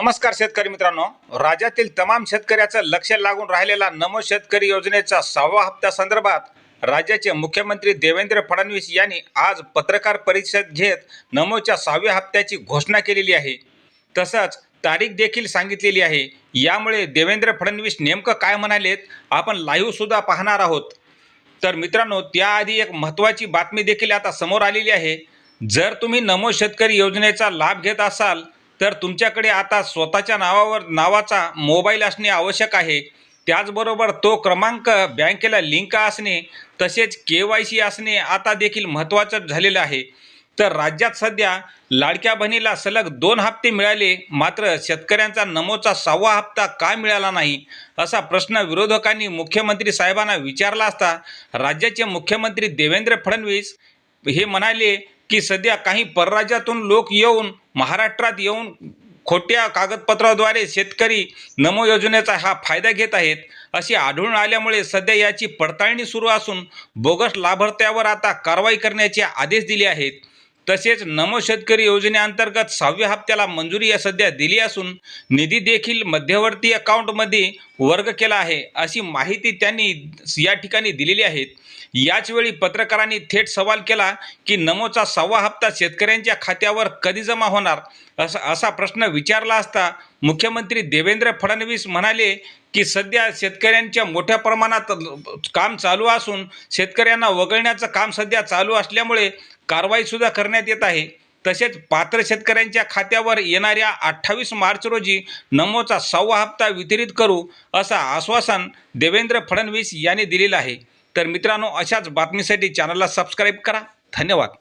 नमस्कार शेतकरी मित्रांनो. राज्यातील तमाम शेतकऱ्याचं लक्ष लागून राहिलेला नमो शेतकरी योजनेचा सहावा हप्त्या संदर्भात राज्याचे मुख्यमंत्री देवेंद्र फडणवीस यांनी आज पत्रकार परिषद घेत नमोच्या सहाव्या हप्त्याची घोषणा केलेली आहे. तसंच तारीख देखील सांगितलेली आहे. यामुळे देवेंद्र फडणवीस नेमकं काय म्हणालेत आपण लाईव्ह सुद्धा पाहणार आहोत. तर मित्रांनो त्याआधी एक महत्त्वाची बातमी देखील आता समोर आलेली आहे. जर तुम्ही नमो शेतकरी योजनेचा लाभ घेत असाल तर तुमच्याकडे आता स्वतःच्या नावावर नावाचा मोबाईल असणे आवश्यक आहे. त्याचबरोबर तो क्रमांक बँकेला लिंक असणे तसेच के वाय सी असणे आता देखील महत्त्वाचं झालेलं आहे. तर राज्यात सध्या लाडक्या बहिणीला सलग दोन हप्ते मिळाले मात्र शेतकऱ्यांचा नमोचा सहावा हप्ता का मिळाला नाही असा प्रश्न विरोधकांनी मुख्यमंत्री साहेबांना विचारला असता राज्याचे मुख्यमंत्री देवेंद्र फडणवीस हे म्हणाले की सध्या काही परराज्यातून लोक येऊन महाराष्ट्रात येऊन खोट्या कागदपत्राद्वारे शेतकरी नमो योजनेचा हा फायदा घेत आहेत असे आढळून आल्यामुळे सध्या याची पडताळणी सुरू असून बोगस लाभार्थ्यावर आता कारवाई करण्याचे आदेश दिले आहेत. तसेच नमो शेतकरी योजनेअंतर्गत सहाव्या हप्त्याला मंजुरी या सध्या दिली असून निधी देखील मध्यवर्ती अकाउंटमध्ये वर्ग केला आहे अशी माहिती त्यांनी या ठिकाणी दिलेली आहे. याचवेळी पत्रकारांनी थेट सवाल केला की नमोचा सहावा हप्ता शेतकऱ्यांच्या खात्यावर कधी जमा होणार? असा असा प्रश्न विचारला असता मुख्यमंत्री देवेंद्र फडणवीस म्हणाले की सध्या शेतकऱ्यांच्या मोठ्या प्रमाणात काम चालू असून शेतकऱ्यांना वगळण्याचं काम सध्या चालू असल्यामुळे कारवाईसुद्धा करण्यात येत आहे. तसेच पात्र शेतकऱ्यांच्या खात्यावर येणाऱ्या अठ्ठावीस मार्च रोजी नमोचा सहावा हप्ता वितरित करू असं आश्वासन देवेंद्र फडणवीस यांनी दिलेलं आहे. तर मित्रांनो अशाच बातमीसाठी चॅनलला सबस्क्राईब करा. धन्यवाद.